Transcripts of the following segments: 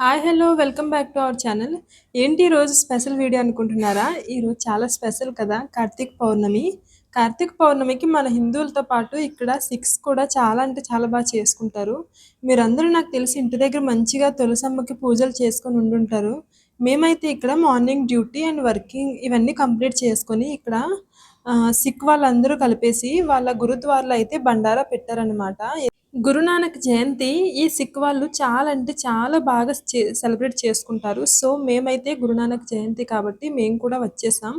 Hi hello welcome back to our channel. ఏంటి ఈరోజు special video అనుకుంటున్నారా? ఈరోజు చాలా స్పెషల్ కదా కార్తీక్ పౌర్ణమి. కార్తీక పౌర్ణమికి మన హిందువులతో పాటు ఇక్కడ సిక్స్ కూడా చాలా అంటే చాలా బాగా చేసుకుంటారు. మీరందరూ నాకు తెలిసి ఇంటి దగ్గర మంచిగా తులసమ్మకి పూజలు చేసుకొని ఉండుంటారు. మేమైతే ఇక్కడ మార్నింగ్ డ్యూటీ అండ్ వర్కింగ్ ఇవన్నీ కంప్లీట్ చేసుకొని ఇక్కడ సిక్ వాళ్ళందరూ కలిపేసి వాళ్ళ గురుద్వార్లో అయితే బండారా పెట్టారనమాట గురునానక్ జయంతి ఈ సిక్ వాళ్ళు చాలా అంటే చాలా బాగా సెలబ్రేట్ చేసుకుంటారు. సో మేమైతే గురునానక్ జయంతి కాబట్టి మేము కూడా వచ్చేసాం.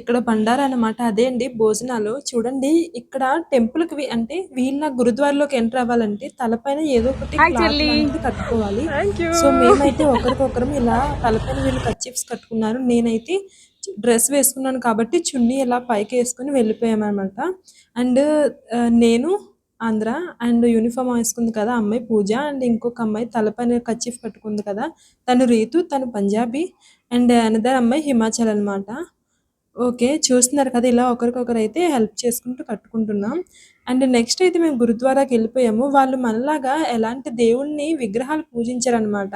ఇక్కడ బండారా అనమాట అదే అండి భోజనాలు. చూడండి ఇక్కడ టెంపుల్కి అంటే వీళ్ళ గురుద్వారలోకి ఎంటర్ అవ్వాలంటే తలపైన ఏదో ఒకటి కట్టుకోవాలి. సో మేమైతే ఒకరికొకరం ఇలా తలపైన వీళ్ళు కచ్చిప్స్ కట్టుకున్నారు. నేనైతే డ్రెస్ వేసుకున్నాను కాబట్టి చున్నీ ఇలా పైకి వేసుకుని వెళ్ళిపోయామన్నమాట. అండ్ నేను ఆంధ్ర అండ్ యూనిఫామ్ వేసుకుంది కదా అమ్మాయి పూజ అండ్ ఇంకొక అమ్మాయి తలపైన కచ్చిఫ్ కట్టుకుంది కదా. తను రీతు తను పంజాబీ అండ్ అనదర్ అమ్మాయి హిమాచల్ అనమాట ఓకే చూస్తున్నారు కదా ఇలా ఒకరికొకరు అయితే హెల్ప్ చేసుకుంటూ కట్టుకుంటున్నాం. అండ్ నెక్స్ట్ అయితే మేము గురుద్వారాకి వెళ్ళిపోయాము. వాళ్ళు మనలాగా ఎలాంటి దేవుణ్ణి విగ్రహాలు పూజించారనమాట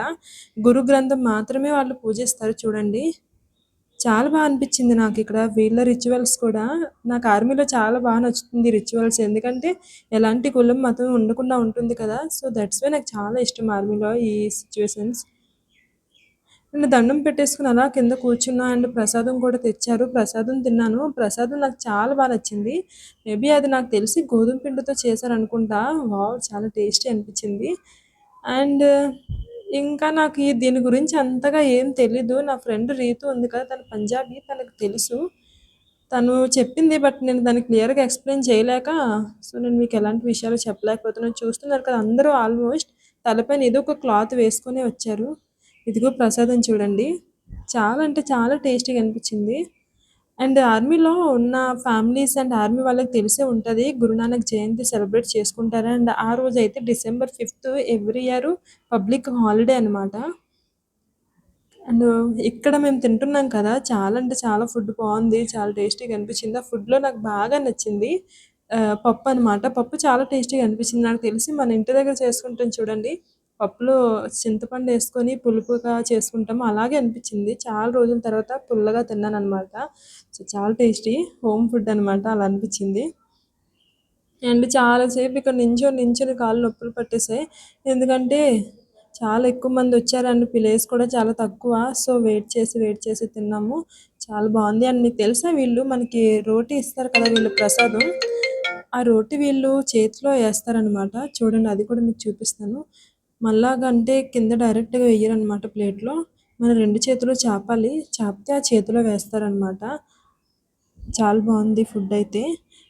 గురు గ్రంథం మాత్రమే వాళ్ళు పూజిస్తారు చూడండి. చాలా బాగా అనిపించింది నాకు ఇక్కడ. వీళ్ళ రిచువల్స్ కూడా నాకు ఆర్మీలో చాలా బాగా నచ్చుతుంది రిచువల్స్ ఎందుకంటే ఎలాంటి కులం మతం ఉండకుండా ఉంటుంది కదా. సో దట్స్ వే నాకు చాలా ఇష్టం ఆర్మీలో ఈ సిచ్యువేషన్స్ నేను దండం పెట్టేసుకుని అలా కింద కూర్చున్నా అండ్ ప్రసాదం కూడా తెచ్చారు. ప్రసాదం తిన్నాను. ప్రసాదం నాకు చాలా బాగా నచ్చింది. మేబీ అది నాకు తెలిసి గోధుమ పిండితో చేశారనుకుంటా. వావ్ చాలా టేస్టీ అనిపించింది. అండ్ ఇంకా నాకు ఈ దీని గురించి అంతగా ఏం తెలీదు. నా ఫ్రెండ్ రీతు ఉంది కదా తను పంజాబీ తనకు తెలుసు. తను చెప్పింది బట్ నేను దాన్ని క్లియర్గా ఎక్స్ప్లెయిన్ చేయలేక సో నేను మీకు ఎలాంటి విషయాలు చెప్పలేకపోతున్నాను. చూస్తున్నారు కదా అందరూ ఆల్మోస్ట్ తలపైన ఏదో ఒక క్లాత్ వేసుకొని వచ్చారు. ఇదిగో ప్రసాదం చూడండి. చాలా అంటే చాలా టేస్టీగా అనిపించింది. అండ్ ఆర్మీలో ఉన్న ఫ్యామిలీస్ అండ్ ఆర్మీ వాళ్ళకి తెలిసే ఉంటుంది. గురునానక్ జయంతి సెలబ్రేట్ చేసుకుంటారు. అండ్ ఆ రోజు అయితే December fifth every year public holiday అనమాట అండ్ ఇక్కడ మేము తింటున్నాం కదా. చాలా అంటే చాలా ఫుడ్ బాగుంది. చాలా టేస్టీగా అనిపించింది. ఆ ఫుడ్లో నాకు బాగా నచ్చింది. పప్పు అనమాట పప్పు చాలా టేస్టీగా అనిపించింది. నాకు తెలిసి మన ఇంటి దగ్గర చేసుకుంటాం చూడండి. పప్పులో చింతపండు వేసుకొని పులుపుగా చేసుకుంటాము అలాగే అనిపించింది. చాలా రోజుల తర్వాత పుల్లగా తిన్నాను అనమాట సో చాలా టేస్టీ హోమ్ ఫుడ్ అనమాట అలా అనిపించింది. అండ్ చాలాసేపు ఇక్కడ నించొని నించొని కాళ్ళు నొప్పులు పట్టేసాయి ఎందుకంటే చాలా ఎక్కువ మంది వచ్చారండి ప్లేస్ కూడా చాలా తక్కువ. సో వెయిట్ చేసి వెయిట్ చేసి తిన్నాము. చాలా బాగుంది. అండ్ మీకు తెలుసా వీళ్ళు మనకి రోటీ ఇస్తారు కదా వీళ్ళు ప్రసాదం? ఆ రోటీ వీళ్ళు చేతిలో వేస్తారనమాట చూడండి అది కూడా మీకు చూపిస్తాను. మళ్ళాగంటే కింద డైరెక్ట్గా వేయరనమాట ప్లేట్లో. మన రెండు చేతులు చాపాలి. చాపితే ఆ చేతిలో వేస్తారనమాట చాలా బాగుంది ఫుడ్ అయితే.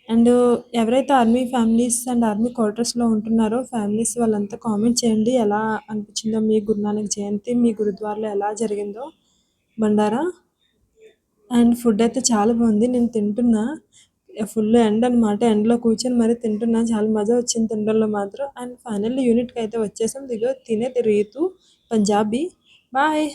అండ్ ఎవరైతే ఆర్మీ ఫ్యామిలీస్ అండ్ ఆర్మీ క్వార్టర్స్లో ఉంటున్నారో ఫ్యామిలీస్ వాళ్ళంతా కామెంట్ చేయండి. ఎలా అనిపించిందో మీ గురునానక్ జయంతి మీ గురుద్వారలో ఎలా జరిగిందో. బండారా? అండ్ ఫుడ్ అయితే చాలా బాగుంది. నేను తింటున్నా. ఫుల్ ఎండ్ అనమాట ఎండలో కూర్చొని మరి తింటున్నా చాలా మజా వచ్చింది తినడంలో మాత్రం. అండ్ ఫైనల్లీ యూనిట్కి అయితే వచ్చేసాం. దిగో తినేది రీతు పంజాబీ. బాయ్